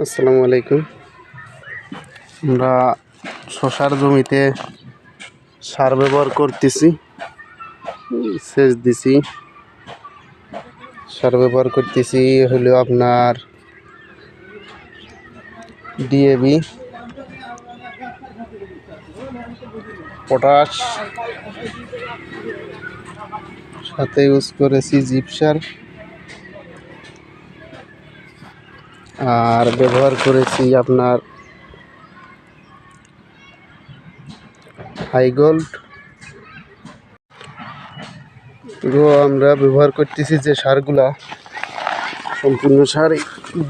আসসালামু আলাইকুম। আমরা শশার জমিতে সার ব্যবহার করতেছি, সেচ দিছি। সার ব্যবহার করতেছি হলো আপনার ডিএবি পটাশ, সাথে ইউজ করেছি জিপসার। আর ব্যবহার করেছি আপনার হাই গোল্ড। তো আমরা ব্যবহার করতেছি যে সারগুলা, সম্পূর্ণ সার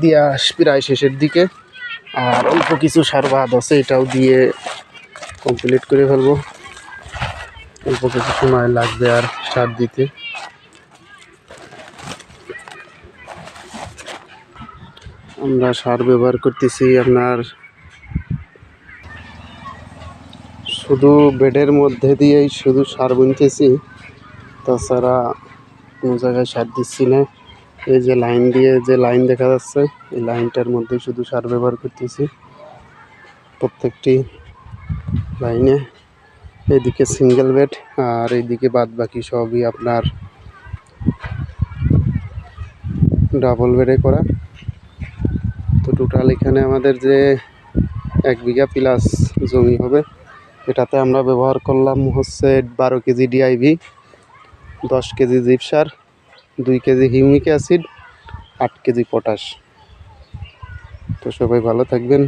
দিয়া প্রায় শেষের দিকে। আর অল্প কিছু সার বাদ আছে, এটাও দিয়ে কমপ্লিট করে ফেলব। অল্প কিছু সময় লাগবে আর সার দিতে। আমরা সার ব্যবহার করতেছি আপনার। শুধু বেডের মধ্যে দিয়েই শুধু সার বুনতেছি, তাছাড়া কোনো জায়গায় সার দিচ্ছি না। এই যে লাইন দিয়ে যে লাইন দেখা যাচ্ছে, এই লাইনটার মধ্যে শুধু সার ব্যবহার করতেছি প্রত্যেকটি লাইনে। এদিকে সিঙ্গেল বেড আর এইদিকে বাদ বাকি সবই আপনার ডাবল বেডে করা। তো টোটাল এখানে আমাদের যে এক বিঘা প্লাস জমি হবে, এটাতে আমরা ব্যবহার করলাম হচ্ছে বারো কেজি ডিআইভি দশ কেজি জিপসার দুই কেজি হিউমিক অ্যাসিড, আট কেজি পটাশ। তো সবাই ভালো থাকবেন।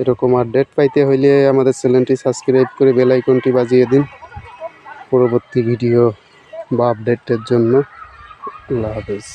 এরকম আপডেট পাইতে হইলে আমাদের চ্যানেলটি সাবস্ক্রাইব করে বেল আইকনটি বাজিয়ে দিন। পরবর্তী ভিডিও বা আপডেটের জন্য। আল্লাহ হাফেজ।